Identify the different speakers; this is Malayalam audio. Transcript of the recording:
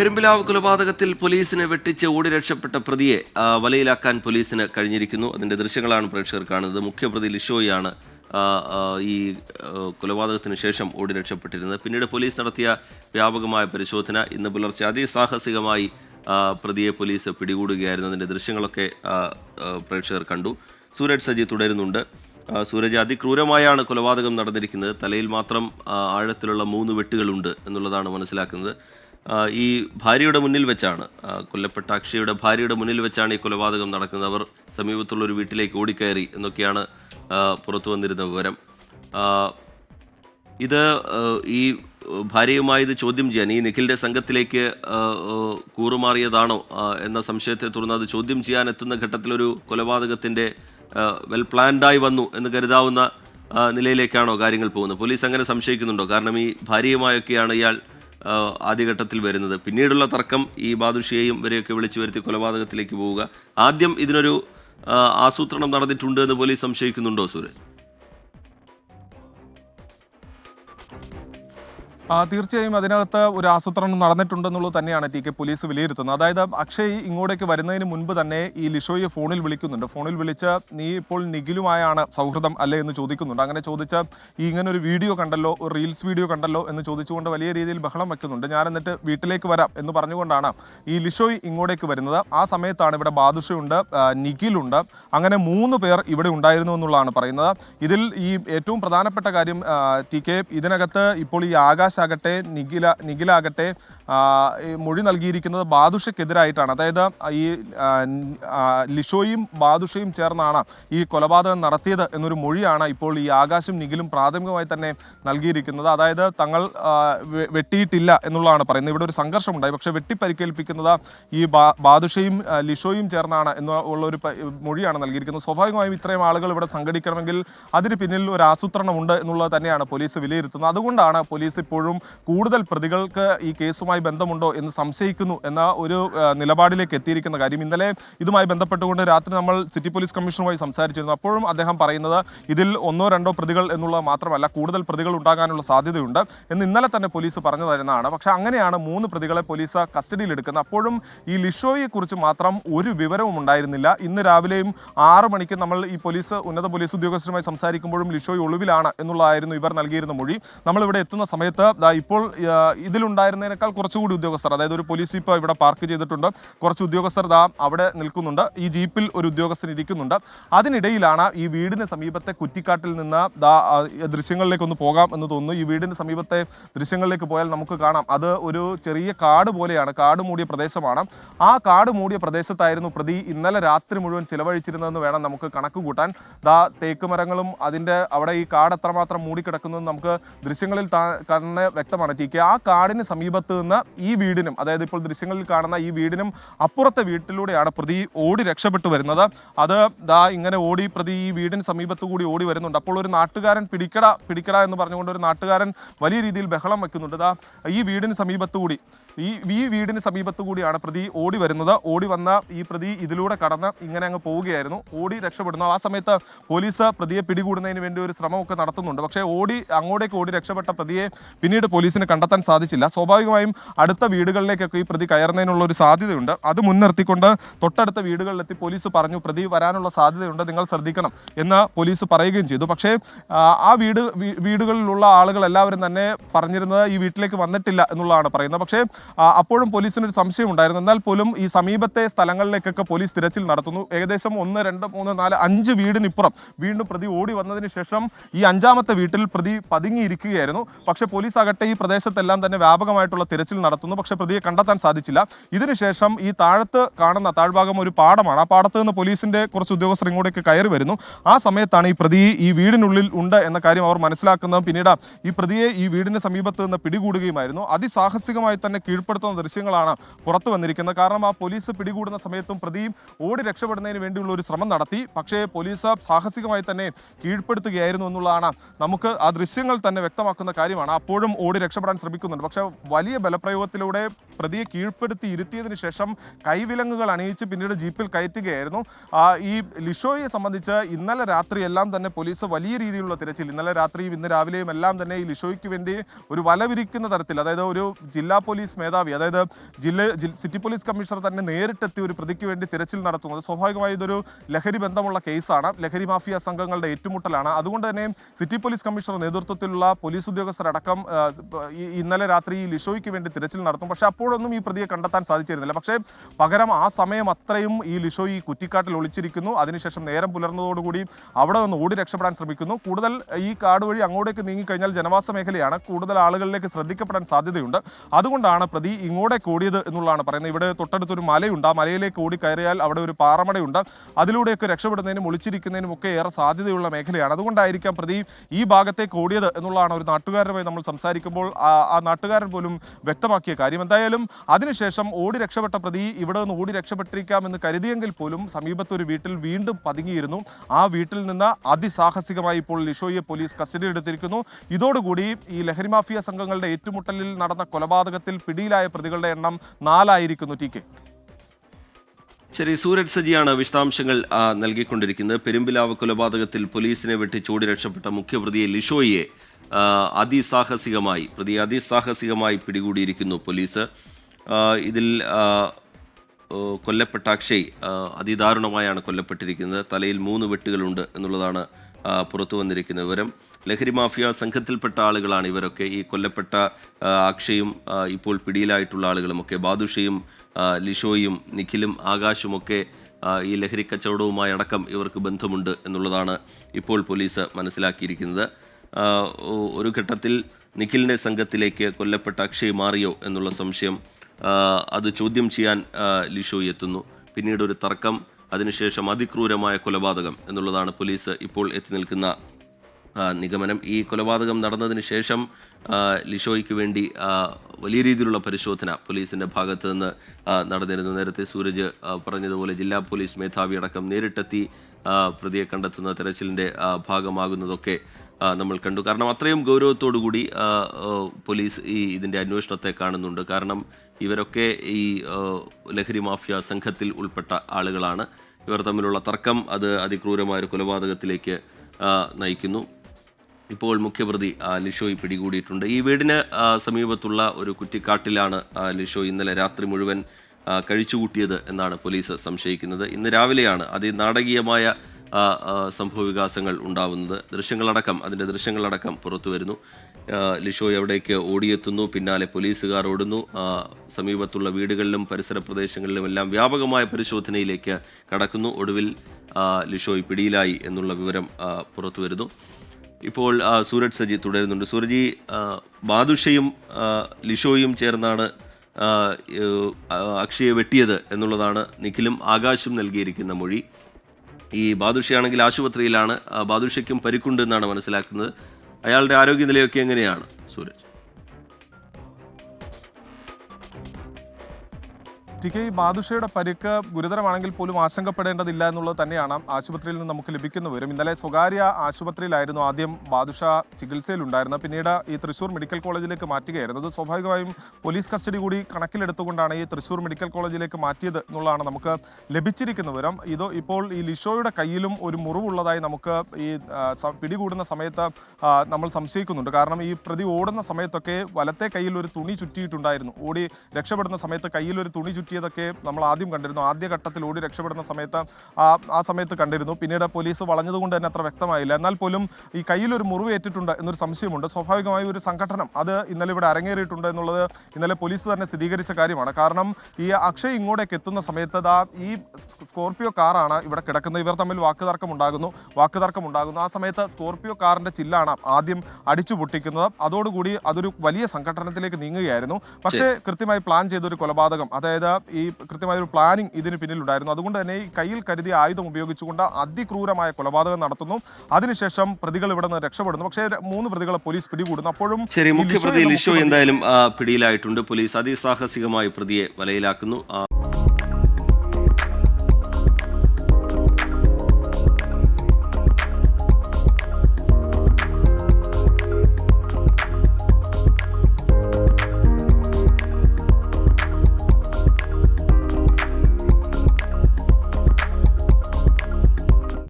Speaker 1: പെരുമ്പിലാവ് കൊലപാതകത്തിൽ പോലീസിനെ വെട്ടിച്ച് ഓടി രക്ഷപ്പെട്ട പ്രതിയെ വലയിലാക്കാൻ പോലീസിന് കഴിഞ്ഞിരിക്കുന്നു. അതിന്റെ ദൃശ്യങ്ങളാണ് പ്രേക്ഷകർ കാണുന്നത്. മുഖ്യപ്രതി ലിഷോയാണ് ഈ കൊലപാതകത്തിന് ശേഷം ഓടി രക്ഷപ്പെട്ടിരുന്നത്. പിന്നീട് പോലീസ് നടത്തിയ വ്യാപകമായ പരിശോധന. ഇന്ന് പുലർച്ചെ അതിസാഹസികമായി പ്രതിയെ പോലീസ് പിടികൂടുകയായിരുന്നു. അതിന്റെ ദൃശ്യങ്ങളൊക്കെ പ്രേക്ഷകർ കണ്ടു. സൂരജ് സജി തുടരുന്നുണ്ട്. സൂരജ് അതിക്രൂരമായാണ് കൊലപാതകം നടന്നിരിക്കുന്നത്. തലയിൽ മാത്രം ആഴത്തിലുള്ള മൂന്ന് വെട്ടുകളുണ്ട് എന്നുള്ളതാണ് മനസ്സിലാക്കുന്നത്. ഈ ഭാര്യയുടെ മുന്നിൽ വെച്ചാണ്. കൊല്ലപ്പെട്ട അക്ഷയുടെ ഭാര്യയുടെ മുന്നിൽ വെച്ചാണ് ഈ കൊലപാതകം നടക്കുന്നത്. അവർ സമീപത്തുള്ള ഒരു വീട്ടിലേക്ക് ഓടിക്കയറി എന്നൊക്കെയാണ് പുറത്തു വന്നിരുന്ന വിവരം. ഇത് ഈ ഭാര്യയുമായി ഇത് ചോദ്യം ചെയ്യാൻ ഈ നിഖിലിന്റെ സംഘത്തിലേക്ക് കൂറുമാറിയതാണോ എന്ന സംശയത്തെ തുടർന്ന് അത് ചോദ്യം ചെയ്യാൻ എത്തുന്ന ഘട്ടത്തിലൊരു കൊലപാതകത്തിന്റെ വെൽ പ്ലാൻഡായി വന്നു എന്ന് കരുതാവുന്ന നിലയിലേക്കാണോ കാര്യങ്ങൾ പോകുന്നത്? പോലീസ് അങ്ങനെ സംശയിക്കുന്നുണ്ടോ? കാരണം ഈ ഭാര്യയുമായൊക്കെയാണ് ഇയാൾ ആദ്യഘട്ടത്തിൽ വരുന്നത്. പിന്നീടുള്ള തർക്കം ഈ ബാദുഷിയെയും ഇവരെയൊക്കെ വിളിച്ചു വരുത്തി കൊലപാതകത്തിലേക്ക് പോവുക. ആദ്യം ഇതിനൊരു ആസൂത്രണം നടന്നിട്ടുണ്ട് എന്ന് പോലീസ് സംശയിക്കുന്നുണ്ടോ സൂരജ്?
Speaker 2: തീർച്ചയായും അതിനകത്ത് ഒരു ആസൂത്രണം നടന്നിട്ടുണ്ടെന്നുള്ളത് തന്നെയാണ് ടി കെ പോലീസ് വിലയിരുത്തുന്നത്. അതായത് അക്ഷയ് ഇങ്ങോട്ടേക്ക് വരുന്നതിന് മുൻപ് തന്നെ ഈ ലിഷോയെ ഫോണിൽ വിളിക്കുന്നുണ്ട്. ഫോണിൽ വിളിച്ച് നീ ഇപ്പോൾ നിഖിലുമായാണ് സൗഹൃദം അല്ലേ? എന്ന് ചോദിക്കുന്നുണ്ട്. അങ്ങനെ ചോദിച്ച ഈ ഇങ്ങനെ ഒരു വീഡിയോ കണ്ടല്ലോ ഒരു റീൽസ് വീഡിയോ കണ്ടല്ലോ? എന്ന് ചോദിച്ചുകൊണ്ട് വലിയ രീതിയിൽ ബഹളം വെക്കുന്നുണ്ട്. ഞാൻ എന്നിട്ട് വീട്ടിലേക്ക് വരാം എന്ന് പറഞ്ഞുകൊണ്ടാണ് ഈ ലിഷോയ് ഇങ്ങോട്ടേക്ക് വരുന്നത്. ആ സമയത്താണ് ഇവിടെ ബാദുഷയുണ്ട് നിഖിലുണ്ട്. അങ്ങനെ മൂന്ന് പേർ ഇവിടെ ഉണ്ടായിരുന്നു എന്നുള്ളതാണ് പറയുന്നത്. ഇതിൽ ഈ ഏറ്റവും പ്രധാനപ്പെട്ട കാര്യം ടി കെ ഇതിനകത്ത് ഇപ്പോൾ ഈ ആകാശാകട്ടെ നിഖില നിഖിലാകട്ടെ മൊഴി നൽകിയിരിക്കുന്നത് ബാദുഷയ്ക്കെതിരായിട്ടാണ്. അതായത് ഈ ലിഷോയും ബാദുഷയും ചേർന്നാണ് ഈ കൊലപാതകം നടത്തിയത് എന്നൊരു മൊഴിയാണ് ഇപ്പോൾ ഈ ആകാശം നിഖിലും പ്രാഥമികമായി തന്നെ നൽകിയിരിക്കുന്നത്. അതായത് തങ്ങൾ വെട്ടിയിട്ടില്ല എന്നുള്ളതാണ് പറയുന്നത്. ഇവിടെ ഒരു സംഘർഷമുണ്ടായി. പക്ഷേ വെട്ടിപ്പരിക്കേൽപ്പിക്കുന്നത് ഈ ബാദുഷയും ലിഷോയും ചേർന്നാണ് എന്നുള്ള ഒരു മൊഴിയാണ് നൽകിയിരിക്കുന്നത്. സ്വാഭാവികമായും ഇത്രയും ആളുകൾ ഇവിടെ സംഘടിക്കണമെങ്കിൽ അതിന് പിന്നിൽ ഒരു ആസൂത്രണമുണ്ട് എന്നുള്ളത് തന്നെയാണ് പോലീസ് വിലയിരുത്തുന്നത്. അതുകൊണ്ടാണ് പോലീസ് ഇപ്പോഴും കൂടുതൽ പ്രതികൾക്ക് ഈ കേസുമായി ബന്ധമുണ്ടോ എന്ന് സംശയിക്കുന്നു എന്ന ഒരു നിലപാടിലേക്ക് എത്തിയിരിക്കുന്ന കാര്യം. ഇന്നലെ ഇതുമായി ബന്ധപ്പെട്ടുകൊണ്ട് രാത്രി നമ്മൾ സിറ്റി പോലീസ് കമ്മീഷണറുമായി സംസാരിച്ചിരുന്നു. അപ്പോഴും അദ്ദേഹം പറയുന്നത് ഇതിൽ ഒന്നോ രണ്ടോ പ്രതികൾ എന്നുള്ളത് മാത്രമല്ല കൂടുതൽ പ്രതികൾ ഉണ്ടാകാനുള്ള സാധ്യതയുണ്ട് എന്ന് ഇന്നലെ തന്നെ പോലീസ് പറഞ്ഞു തരുന്നതാണ് പക്ഷേ അങ്ങനെയാണ് മൂന്ന് പ്രതികളെ പോലീസ് കസ്റ്റഡിയിലെടുക്കുന്നത്. അപ്പോഴും ഈ ലിഷോയെക്കുറിച്ച് മാത്രം ഒരു വിവരവും ഉണ്ടായിരുന്നില്ല. ഇന്ന് രാവിലെയും ആറ് മണിക്ക് നമ്മൾ ഈ പോലീസ് ഉന്നത പോലീസ് ഉദ്യോഗസ്ഥരുമായി സംസാരിക്കുമ്പോഴും ലിഷോയ് ഒളിവിലാണ് എന്നുള്ളതായിരുന്നു ഇവർ നൽകിയിരുന്ന മൊഴി. നമ്മളിവിടെ എത്തുന്ന സമയത്ത് ഇപ്പോൾ ഇതിലുണ്ടായിരുന്നതിനേക്കാൾ കുറച്ചുകൂടി ഉദ്യോഗസ്ഥർ അതായത് ഒരു പോലീസ് ജീപ്പ് ഇവിടെ പാർക്ക് ചെയ്തിട്ടുണ്ട്. കുറച്ച് ഉദ്യോഗസ്ഥർ ദാ അവിടെ നിൽക്കുന്നുണ്ട്. ഈ ജീപ്പിൽ ഒരു ഉദ്യോഗസ്ഥൻ ഇരിക്കുന്നുണ്ട്. അതിനിടയിലാണ് ഈ വീടിന് സമീപത്തെ കുറ്റിക്കാട്ടിൽ നിന്ന് ദാ ദൃശ്യങ്ങളിലേക്ക് ഒന്ന് പോകാം എന്ന് തോന്നുന്നു. ഈ വീടിന് സമീപത്തെ ദൃശ്യങ്ങളിലേക്ക് പോയാൽ നമുക്ക് കാണാം. അത് ഒരു ചെറിയ കാട് പോലെയാണ്. കാട് മൂടിയ പ്രദേശമാണ്. ആ കാട് മൂടിയ പ്രദേശത്തായിരുന്നു പ്രതി ഇന്നലെ രാത്രി മുഴുവൻ ചിലവഴിച്ചിരുന്നതെന്ന് വേണം നമുക്ക് കണക്ക് കൂട്ടാൻ. ദാ തേക്ക് മരങ്ങളും അതിന്റെ അവിടെ ഈ കാട് എത്രമാത്രം മൂടിക്കിടക്കുന്നതെന്ന് നമുക്ക് ദൃശ്യങ്ങളിൽ താ- തന്നെ വ്യക്തമാണ് ടി കെ ആ കാടിന് സമീപത്ത് നിന്ന് ഈ വീടിനും അതായത് ഇപ്പോൾ ദൃശ്യങ്ങളിൽ കാണുന്ന ഈ വീടിനും അപ്പുറത്തെ വീട്ടിലൂടെയാണ് പ്രതി ഓടി രക്ഷപ്പെട്ടു വരുന്നത്. അത് ദാ ഇങ്ങനെ ഓടി പ്രതി ഈ വീടിന് സമീപത്ത് കൂടി ഓടി വരുന്നുണ്ട്. അപ്പോൾ ഒരു നാട്ടുകാരൻ പിടിക്കട പിടിക്കട എന്ന് പറഞ്ഞുകൊണ്ട് ഒരു നാട്ടുകാരൻ വലിയ രീതിയിൽ ബഹളം വെക്കുന്നുണ്ട്. ദാ ഈ വീടിന് സമീപത്ത് കൂടി ഈ ഈ വീടിന് സമീപത്ത് കൂടിയാണ് പ്രതി ഓടി വരുന്നത്. ഓടി വന്ന ഈ പ്രതി ഇതിലൂടെ കടന്ന് ഇങ്ങനെ അങ്ങ് പോവുകയായിരുന്നു. ഓടി രക്ഷപ്പെടുന്നു. ആ സമയത്ത് പോലീസ് പ്രതിയെ പിടികൂടുന്നതിന് വേണ്ടി ഒരു ശ്രമമൊക്കെ നടത്തുന്നുണ്ട്. പക്ഷേ ഓടി അങ്ങോട്ടേക്ക് ഓടി രക്ഷപ്പെട്ട പ്രതിയെ പിന്നീട് പോലീസിന് കണ്ടെത്താൻ സാധിച്ചില്ല. സ്വാഭാവികമായും അടുത്ത വീടുകളിലേക്കൊക്കെ ഈ പ്രതി കയറുന്നതിനുള്ള ഒരു സാധ്യതയുണ്ട്. അത് മുൻനിർത്തിക്കൊണ്ട് തൊട്ടടുത്ത വീടുകളിലെത്തി പോലീസ് പറഞ്ഞു പ്രതി വരാനുള്ള സാധ്യതയുണ്ട്. നിങ്ങൾ ശ്രദ്ധിക്കണം എന്ന് പോലീസ് പറയുകയും ചെയ്തു. പക്ഷേ ആ, വീട് വീടുകളിലുള്ള ആളുകൾ എല്ലാവരും തന്നെ പറഞ്ഞിരുന്നത് ഈ വീട്ടിലേക്ക് വന്നിട്ടില്ല എന്നുള്ളതാണ് പറയുന്നത്. പക്ഷേ അപ്പോഴും പോലീസിനൊരു സംശയം ഉണ്ടായിരുന്നു. എന്നാൽ പോലും ഈ സമീപത്തെ സ്ഥലങ്ങളിലേക്കൊക്കെ പോലീസ് തിരച്ചിൽ നടത്തുന്നു. ഏകദേശം ഒന്ന് രണ്ട് മൂന്ന് നാല് അഞ്ച് വീടിനിപ്പുറം വീണ്ടും പ്രതി ഓടി വന്നതിന് ശേഷം ഈ അഞ്ചാമത്തെ വീട്ടിൽ പ്രതി പതുങ്ങിയിരിക്കുകയായിരുന്നു. പക്ഷേ പോലീസ് ആകട്ടെ ഈ പ്രദേശത്തെല്ലാം തന്നെ വ്യാപകമായിട്ടുള്ള തിരച്ചിൽ നടത്തുന്നു. പക്ഷേ പ്രതിയെ കണ്ടെത്താൻ സാധിച്ചില്ല. ഇതിനുശേഷം ഈ താഴത്ത് കാണുന്ന താഴ്ഭാഗം ഒരു പാടമാണ്. ആ പാടത്ത് നിന്ന് പോലീസിന്റെ കുറച്ച് ഉദ്യോഗസ്ഥർ ഇങ്ങോട്ടേക്ക് കയറി വരുന്നു. ആ സമയത്താണ് ഈ പ്രതി ഈ വീടിനുള്ളിൽ ഉണ്ട് എന്ന കാര്യം അവർ മനസ്സിലാക്കുന്നതും പിന്നീട് ഈ പ്രതിയെ ഈ വീടിന് സമീപത്ത് നിന്ന് പിടികൂടുകയുമായിരുന്നു. അതിസാഹസികമായി തന്നെ കീഴ്പ്പെടുത്തുന്ന ദൃശ്യങ്ങളാണ് പുറത്തു വന്നിരിക്കുന്നത്. കാരണം ആ പോലീസ് പിടികൂടുന്ന സമയത്തും പ്രതിയും ഓടി രക്ഷപ്പെടുന്നതിന് വേണ്ടിയുള്ള ഒരു ശ്രമം നടത്തി. പക്ഷേ പോലീസ് സാഹസികമായി തന്നെ കീഴ്പ്പെടുത്തുകയായിരുന്നു എന്നുള്ളതാണ് നമുക്ക് ആ ദൃശ്യങ്ങൾ തന്നെ വ്യക്തമാക്കുന്ന കാര്യമാണ്. അപ്പോഴും നിന്നും ഓടി രക്ഷപ്പെടാൻ ശ്രമിക്കുന്നുണ്ട്. പക്ഷേ വലിയ ബലപ്രയോഗത്തിലൂടെ പ്രതിയെ കീഴ്പ്പെടുത്തി ഇരുത്തിയതിനു ശേഷം കൈവിലങ്ങുകൾ അണിയിച്ച് പിന്നീട് ജീപ്പിൽ കയറ്റുകയായിരുന്നു. ഈ ലിഷോയെ സംബന്ധിച്ച് ഇന്നലെ രാത്രി എല്ലാം തന്നെ പോലീസ് വലിയ രീതിയിലുള്ള തിരച്ചിൽ. ഇന്നലെ രാത്രിയും ഇന്ന് രാവിലെയും എല്ലാം തന്നെ ഈ ലിഷോയ്ക്ക് വേണ്ടി ഒരു വലവിരിക്കുന്ന തരത്തിൽ അതായത് ഒരു ജില്ലാ പോലീസ് മേധാവി അതായത് ജില്ല സിറ്റി പോലീസ് കമ്മീഷണർ തന്നെ നേരിട്ടെത്തി ഒരു പ്രതിക്ക് വേണ്ടി തിരച്ചിൽ നടത്തുന്നത് സ്വാഭാവികമായി ഇതൊരു ലഹരി ബന്ധമുള്ള കേസാണ്. ലഹരി മാഫിയ സംഘങ്ങളുടെ ഏറ്റുമുട്ടലാണ്. അതുകൊണ്ട് തന്നെ സിറ്റി പോലീസ് കമ്മീഷണർ നേതൃത്വത്തിലുള്ള പോലീസ് ഉദ്യോഗസ്ഥരടക്കം ഇന്നലെ രാത്രി ഈ ലിഷോയ്ക്ക് വേണ്ടി തിരച്ചിൽ നടത്തും. പക്ഷേ അപ്പോഴൊന്നും ഈ പ്രതിയെ കണ്ടെത്താൻ സാധിച്ചിരുന്നില്ല. പക്ഷേ പകരം ആ സമയം അത്രയും ഈ ലിഷോയ് ഈ കുറ്റിക്കാട്ടിൽ ഒളിച്ചിരിക്കുന്നു. അതിനുശേഷം നേരം പുലർന്നതോടുകൂടി അവിടെ നിന്ന് ഓടി രക്ഷപ്പെടാൻ ശ്രമിക്കുന്നു. കൂടുതൽ ഈ കാട് വഴി അങ്ങോട്ടേക്ക് നീങ്ങിക്കഴിഞ്ഞാൽ ജനവാസ മേഖലയാണ് കൂടുതൽ ആളുകളിലേക്ക് ശ്രദ്ധിക്കപ്പെടാൻ സാധ്യതയുണ്ട്. അതുകൊണ്ടാണ് പ്രതി ഇങ്ങോട്ടേക്ക് ഓടിയത് എന്നുള്ളതാണ് പറയുന്നത്. ഇവിടെ തൊട്ടടുത്തൊരു മലയുണ്ട്. ആ മലയിലേക്ക് ഓടി കയറിയാൽ അവിടെ ഒരു പാറമടയുണ്ട്. അതിലൂടെയൊക്കെ രക്ഷപ്പെടുന്നതിനും ഒളിച്ചിരിക്കുന്നതിനും ഒക്കെ ഏറെ സാധ്യതയുള്ള മേഖലയാണ്. അതുകൊണ്ടായിരിക്കാം പ്രതി ഈ ഭാഗത്തേക്ക് ഓടിയത് എന്നുള്ളതാണ് ഒരു നാട്ടുകാരുമായി നമ്മൾ സംസാരിക്കുമ്പോൾ ആ നാട്ടുകാരൻ പോലും വ്യക്തമാക്കിയ കാര്യം. എന്തായാലും അതിനുശേഷം ഓടി രക്ഷപ്പെട്ട പ്രതി ഇവിടെ നിന്ന് ഓടി രക്ഷപ്പെട്ടിരിക്കാമെന്ന് കരുതിയെങ്കിൽ പോലും സമീപത്തൊരു വീട്ടിൽ വീണ്ടും പതുങ്ങിയിരുന്നു. ആ വീട്ടിൽ നിന്ന് അതിസാഹസികമായി ഇപ്പോൾ ലിഷോയെ പോലീസ് കസ്റ്റഡിയിലെടുത്തിരിക്കുന്നു. ഇതോടുകൂടി ഈ ലഹരി മാഫിയ സംഘങ്ങളുടെ ഏറ്റുമുട്ടലിൽ നടന്ന കൊലപാതകത്തിൽ പിടിയിലായ പ്രതികളുടെ എണ്ണം നാലായിരിക്കുന്നു ടി കെ.
Speaker 1: ശരി സൂരജ് സജിയാണ് വിശദാംശങ്ങൾ നൽകിക്കൊണ്ടിരിക്കുന്നത്. പെരുമ്പിലാവ് കൊലപാതകത്തിൽ പോലീസിനെ വെട്ടിച്ചോടി രക്ഷപ്പെട്ട മുഖ്യപ്രതിയെ ലിഷോയെ അതിസാഹസികമായി പ്രതി അതിസാഹസികമായി പിടികൂടിയിരിക്കുന്നു പോലീസ്. ഇതിൽ കൊല്ലപ്പെട്ട അക്ഷയ് അതിദാരുണമായാണ് കൊല്ലപ്പെട്ടിരിക്കുന്നത്. തലയിൽ മൂന്ന് വെട്ടുകളുണ്ട് എന്നുള്ളതാണ് പുറത്തു വന്നിരിക്കുന്ന വിവരം. ലഹരി മാഫിയ സംഘത്തിൽപ്പെട്ട ആളുകളാണ് ഇവരൊക്കെ. ഈ കൊല്ലപ്പെട്ട അക്ഷയും ഇപ്പോൾ പിടിയിലായിട്ടുള്ള ആളുകളുമൊക്കെ. ബാദുഷയും ലിഷോയും നിഖിലും ആകാശുമൊക്കെ ഈ ലഹരി കച്ചവടവുമായി അടക്കം ഇവർക്ക് ബന്ധമുണ്ട് എന്നുള്ളതാണ് ഇപ്പോൾ പോലീസ് മനസ്സിലാക്കിയിരിക്കുന്നത്. ഒരു ഘട്ടത്തിൽ നിഖിലിന്റെ സംഘത്തിലേക്ക് കൊല്ലപ്പെട്ട അക്ഷയ് മാറിയോ എന്നുള്ള സംശയം അത് ചോദ്യം ചെയ്യാൻ ലിഷോയി എത്തുന്നു. പിന്നീട് ഒരു തർക്കം അതിനുശേഷം അതിക്രൂരമായ കൊലപാതകം എന്നുള്ളതാണ് പോലീസ് ഇപ്പോൾ എത്തി നിൽക്കുന്ന നിഗമനം. ഈ കൊലപാതകം നടന്നതിന് ശേഷം ലിഷോയ്ക്ക് വേണ്ടി വലിയ രീതിയിലുള്ള പരിശോധന പോലീസിന്റെ ഭാഗത്ത് നിന്ന് നടന്നിരുന്നു. നേരത്തെ സൂരജ് പറഞ്ഞതുപോലെ ജില്ലാ പോലീസ് മേധാവി അടക്കം നേരിട്ടെത്തി പ്രതിയെ കണ്ടെത്തുന്ന തെരച്ചിലിന്റെ ഭാഗമാകുന്നതൊക്കെ നമ്മൾ കണ്ടു. കാരണം അത്രയും ആ, പോലീസ് ഈ ഇതിന്റെ അന്വേഷണത്തെ കാണുന്നുണ്ട്. കാരണം ഇവരൊക്കെ ഈ ലഹരി മാഫിയ സംഘത്തിൽ ഉൾപ്പെട്ട ആളുകളാണ്. ഇവർ തമ്മിലുള്ള തർക്കം അത് അതിക്രൂരമായ ഒരു കൊലപാതകത്തിലേക്ക് നയിക്കുന്നു. ഇപ്പോൾ മുഖ്യപ്രതി ലിഷോയ് പിടികൂടിയിട്ടുണ്ട്. ഈ വീടിന് സമീപത്തുള്ള ഒരു കുറ്റിക്കാട്ടിലാണ് ലിഷോ ഇന്നലെ രാത്രി മുഴുവൻ കഴിച്ചുകൂട്ടിയത് എന്നാണ് പോലീസ് സംശയിക്കുന്നത്. ഇന്ന് രാവിലെയാണ് അതിനാടകീയമായ ആ, ആ, സംഭവവികാസങ്ങൾ ഉണ്ടാവുന്നത്. ദൃശ്യങ്ങളടക്കം അതിന്റെ ദൃശ്യങ്ങളടക്കം പുറത്തു വരുന്നു ലിഷോ എവിടേക്ക് ഓടിയെത്തുന്നു പിന്നാലെ പോലീസുകാർ ഓടുന്നു. സമീപത്തുള്ള വീടുകളിലും പരിസര പ്രദേശങ്ങളിലും എല്ലാം വ്യാപകമായ പരിശോധനയിലേക്ക് കടക്കുന്നു. ഒടുവിൽ ലിഷോ പിടിയിലായി എന്നുള്ള വിവരം പുറത്തു വരുന്നു ഇപ്പോൾ സൂരജ് സജി തുടരുന്നുണ്ട്. സൂരജി ബാദുഷയും ലിഷോയും ചേർന്നാണ് അക്ഷയെ വെട്ടിയത് എന്നുള്ളതാണ് നിഖിലും ആകാശും നൽകിയിരിക്കുന്ന മൊഴി. ഈ ബാദുഷയാണെങ്കിൽ ആശുപത്രിയിലാണ് ബാദുഷയ്ക്കും പരിക്കുണ്ട് എന്നാണ് മനസ്സിലാക്കുന്നത്. അയാളുടെ ആരോഗ്യനിലയൊക്കെ എങ്ങനെയാണ് സൂരജ്?
Speaker 2: ടി കെ ബാദുഷയുടെ പരിക്ക് ഗുരുതരമാണെങ്കിൽ പോലും ആശങ്കപ്പെടേണ്ടതില്ല എന്നുള്ളത് തന്നെയാണ് ആശുപത്രിയിൽ നിന്ന് നമുക്ക് ലഭിക്കുന്ന വിവരം. ഇന്നലെ സ്വകാര്യ ആശുപത്രിയിലായിരുന്നു ആദ്യം ബാദുഷ ചികിത്സയിലുണ്ടായിരുന്നത്. പിന്നീട് ഈ തൃശൂർ മെഡിക്കൽ കോളേജിലേക്ക് മാറ്റുകയായിരുന്നു. അത് സ്വാഭാവികമായും പോലീസ് കസ്റ്റഡി കൂടി കണക്കിലെടുത്തുകൊണ്ടാണ് ഈ തൃശൂർ മെഡിക്കൽ കോളേജിലേക്ക് മാറ്റിയത് എന്നുള്ളതാണ് നമുക്ക് ലഭിച്ചിരിക്കുന്ന വിവരം. ഇത് ഇപ്പോൾ ഈ ലിഷോയുടെ കയ്യിലും ഒരു മുറിവുള്ളതായി നമുക്ക് ഈ പിടികൂടുന്ന സമയത്ത് നമ്മൾ സംശയിക്കുന്നുണ്ട്. കാരണം ഈ പ്രതി ഓടുന്ന സമയത്തൊക്കെ വലത്തെ കയ്യിൽ ഒരു തുണി ചുറ്റിയിട്ടുണ്ടായിരുന്നു. ഓടി രക്ഷപ്പെടുന്ന സമയത്ത് കയ്യിൽ ഒരു തുണി ചുറ്റിയതൊക്കെ നമ്മൾ ആദ്യം കണ്ടിരുന്നു. ആദ്യ ഘട്ടത്തിൽ ഓടി രക്ഷപ്പെടുന്ന സമയത്ത് ആ ആ സമയത്ത് കണ്ടിരുന്നു. പിന്നീട് പോലീസ് വളഞ്ഞതുകൊണ്ട് തന്നെ അത്ര വ്യക്തമായില്ല. എന്നാൽ പോലും ഈ കയ്യിൽ ഒരു മുറിവ് ഏറ്റിട്ടുണ്ട് എന്നൊരു സംശയമുണ്ട്. സ്വാഭാവികമായി ഒരു സംഘടനം അത് ഇന്നലെ ഇവിടെ അരങ്ങേറിയിട്ടുണ്ട് എന്നുള്ളത് ഇന്നലെ പോലീസ് തന്നെ സ്ഥിരീകരിച്ച കാര്യമാണ്. കാരണം ഈ അക്ഷയ് ഇങ്ങോട്ടേക്ക് എത്തുന്ന സമയത്ത് ദാ ഈ സ്കോർപിയോ കാറാണ് ഇവിടെ കിടക്കുന്നത്. ഇവർ തമ്മിൽ വാക്കുതർക്കം ഉണ്ടാകുന്നു. വാക്കുതർക്കം ഉണ്ടാകുന്നു. ആ സമയത്ത് സ്കോർപിയോ കാറിന്റെ ചില്ലാണ് ആദ്യം അടിച്ചു പൊട്ടിക്കുന്നത്. അതോടുകൂടി അതൊരു വലിയ സംഘടനത്തിലേക്ക് നീങ്ങുകയായിരുന്നു. പക്ഷേ കൃത്യമായി പ്ലാൻ ചെയ്തൊരു കൊലപാതകം അതായത് ഈ കൃത്യമായ ഒരു പ്ലാനിങ് ഇതിന് പിന്നിലുണ്ടായിരുന്നു. അതുകൊണ്ട് തന്നെ ഈ കയ്യിൽ കരുതിയ ആയുധം ഉപയോഗിച്ചുകൊണ്ട് അതിക്രൂരമായ കൊലപാതകം നടത്തുന്നു. അതിനുശേഷം പ്രതികൾ ഇവിടെ നിന്ന് രക്ഷപ്പെടുന്നു. പക്ഷേ മൂന്ന് പ്രതികളെ പോലീസ് പിടികൂടുന്നു. അപ്പോഴും
Speaker 1: ശരി മുഖ്യപ്രതി ലിഷോ എന്തായാലും പിടിയിലായിട്ടുണ്ട്. പോലീസ് അതിസാഹസികമായി പ്രതിയെ വലയിലാക്കുന്നു.